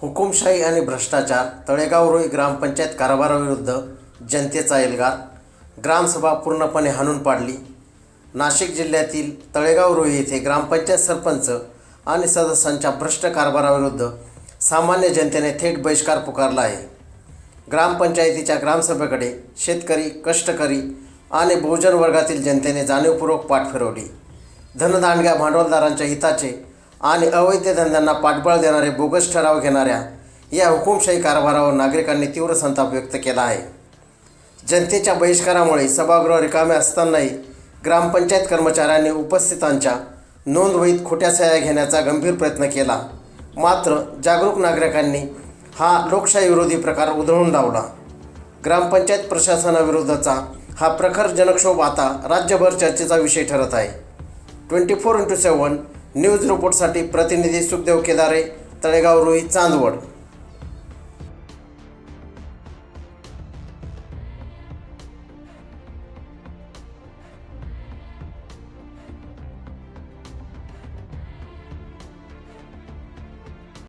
हुकुमशाही आणि भ्रष्टाचार तळेगाव रोई ग्रामपंचायत कारभाराविरुद्ध जनतेचा एल्गार ग्रामसभा पूर्णपणे हाणून पाडली. नाशिक जिल्ह्यातील तळेगाव रोई येथे ग्रामपंचायत सरपंच आणि सदस्यांच्या भ्रष्ट कारभाराविरुद्ध सामान्य जनतेने थेट बहिष्कार पुकारला आहे. ग्रामपंचायतीच्या ग्रामसभेकडे शेतकरी कष्टकरी आणि बहुजन वर्गातील जनतेने जाणीवपूर्वक पाठ फिरवली. धनदांडग्या भांडवलदारांच्या हिताचे आणि अवैध धंद्यांना पाठबळ देणारे बोगस ठराव घेणाऱ्या या हुकुमशाही कारभारावर नागरिकांनी तीव्र संताप व्यक्त केला आहे. जनतेच्या बहिष्कारामुळे सभागृह रिकामे असतानाही ग्रामपंचायत कर्मचाऱ्यांनी उपस्थितांच्या नोंदवहीत खोट्या सह्या घेण्याचा गंभीर प्रयत्न केला. मात्र जागरूक नागरिकांनी हा लोकशाही विरोधी प्रकार उधळून लावला. ग्रामपंचायत प्रशासनाविरुद्धचा हा प्रखर जनक्षोभ आता राज्यभर चर्चेचा विषय ठरत आहे. Twenty four into seven news रिपोर्टसाठी प्रतिनिधी सुखदेव केदारे तळेगाव रोहित चांदवड.